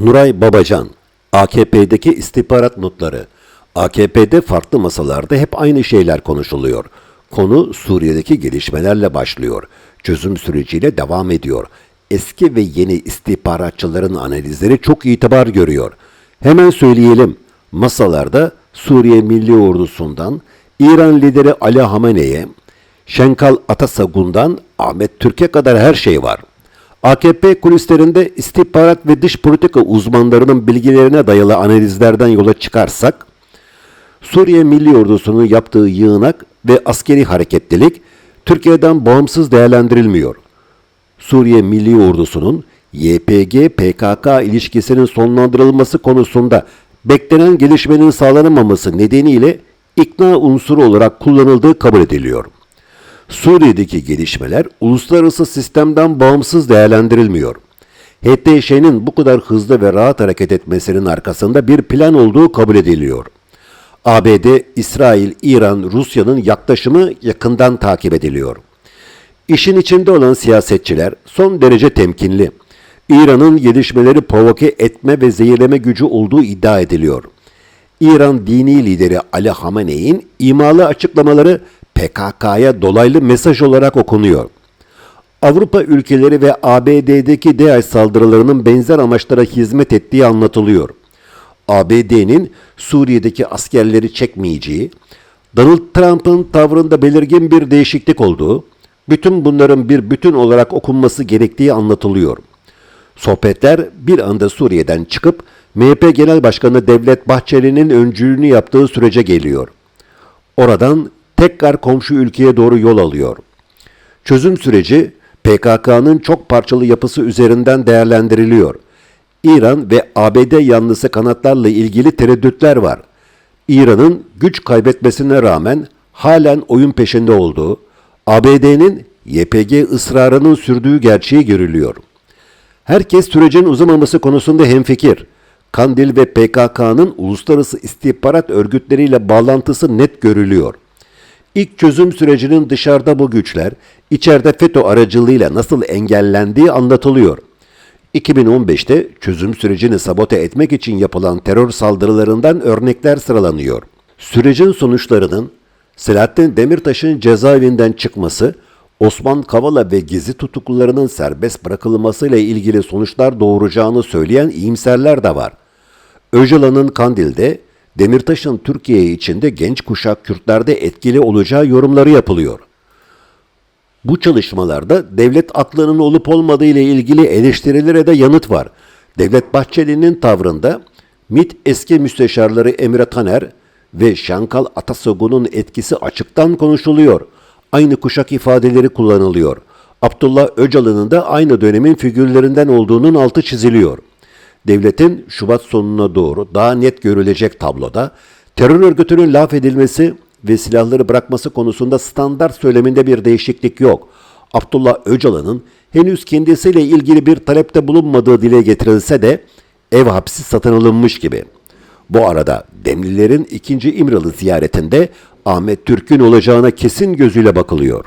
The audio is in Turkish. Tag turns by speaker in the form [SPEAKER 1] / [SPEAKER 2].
[SPEAKER 1] Nuray Babacan, AKP'deki istihbarat notları. AKP'de farklı masalarda hep aynı şeyler konuşuluyor. Konu Suriye'deki gelişmelerle başlıyor. Çözüm süreciyle devam ediyor. Eski ve yeni istihbaratçıların analizleri çok itibar görüyor. Hemen söyleyelim. Masalarda Suriye Milli Ordusu'ndan İran lideri Ali Hamene'ye, Şenkal Atasagun'dan Ahmet Türk'e kadar her şey var. AKP kulislerinde istihbarat ve dış politika uzmanlarının bilgilerine dayalı analizlerden yola çıkarsak, Suriye Milli Ordusu'nun yaptığı yığınak ve askeri hareketlilik Türkiye'den bağımsız değerlendirilmiyor. Suriye Milli Ordusu'nun YPG-PKK ilişkisinin sonlandırılması konusunda beklenen gelişmenin sağlanamaması nedeniyle ikna unsuru olarak kullanıldığı kabul ediliyor. Suriye'deki gelişmeler uluslararası sistemden bağımsız değerlendirilmiyor. HTŞ'nin bu kadar hızlı ve rahat hareket etmesinin arkasında bir plan olduğu kabul ediliyor. ABD, İsrail, İran, Rusya'nın yaklaşımı yakından takip ediliyor. İşin içinde olan siyasetçiler son derece temkinli. İran'ın gelişmeleri provoke etme ve zehirleme gücü olduğu iddia ediliyor. İran dini lideri Ali Hamene'in imalı açıklamaları PKK'ya dolaylı mesaj olarak okunuyor. Avrupa ülkeleri ve ABD'deki DAEŞ saldırılarının benzer amaçlara hizmet ettiği anlatılıyor. ABD'nin Suriye'deki askerleri çekmeyeceği, Donald Trump'ın tavrında belirgin bir değişiklik olduğu, bütün bunların bir bütün olarak okunması gerektiği anlatılıyor. Sohbetler bir anda Suriye'den çıkıp MHP Genel Başkanı Devlet Bahçeli'nin öncülüğünü yaptığı sürece geliyor. Oradan tekrar komşu ülkeye doğru yol alıyor. Çözüm süreci PKK'nın çok parçalı yapısı üzerinden değerlendiriliyor. İran ve ABD yanlısı kanatlarla ilgili tereddütler var. İran'ın güç kaybetmesine rağmen halen oyun peşinde olduğu, ABD'nin YPG ısrarının sürdüğü gerçeği görülüyor. Herkes sürecin uzamaması konusunda hemfikir. Kandil ve PKK'nın uluslararası istihbarat örgütleriyle bağlantısı net görülüyor. İlk çözüm sürecinin dışarıda bu güçler, içeride FETÖ aracılığıyla nasıl engellendiği anlatılıyor. 2015'te çözüm sürecini sabote etmek için yapılan terör saldırılarından örnekler sıralanıyor. Sürecin sonuçlarının Selahattin Demirtaş'ın cezaevinden çıkması, Osman Kavala ve gezi tutuklularının serbest bırakılmasıyla ilgili sonuçlar doğuracağını söyleyen iyimserler de var. Öcalan'ın Kandil'de Demirtaş'ın Türkiye içinde genç kuşak Kürtlerde etkili olacağı yorumları yapılıyor. Bu çalışmalarda devlet aklının olup olmadığı ile ilgili eleştirilere de yanıt var. Devlet Bahçeli'nin tavrında MİT eski müsteşarları Emre Taner ve Şankal Atasogun'un etkisi açıktan konuşuluyor. Aynı kuşak ifadeleri kullanılıyor. Abdullah Öcalan'ın da aynı dönemin figürlerinden olduğunun altı çiziliyor. Devletin Şubat sonuna doğru daha net görülecek tabloda terör örgütünün laf edilmesi ve silahları bırakması konusunda standart söyleminde bir değişiklik yok. Abdullah Öcalan'ın henüz kendisiyle ilgili bir talepte bulunmadığı dile getirilse de ev hapsi satın alınmış gibi. Bu arada Demlilerin ikinci İmralı ziyaretinde Ahmet Türk'ün olacağına kesin gözüyle bakılıyor.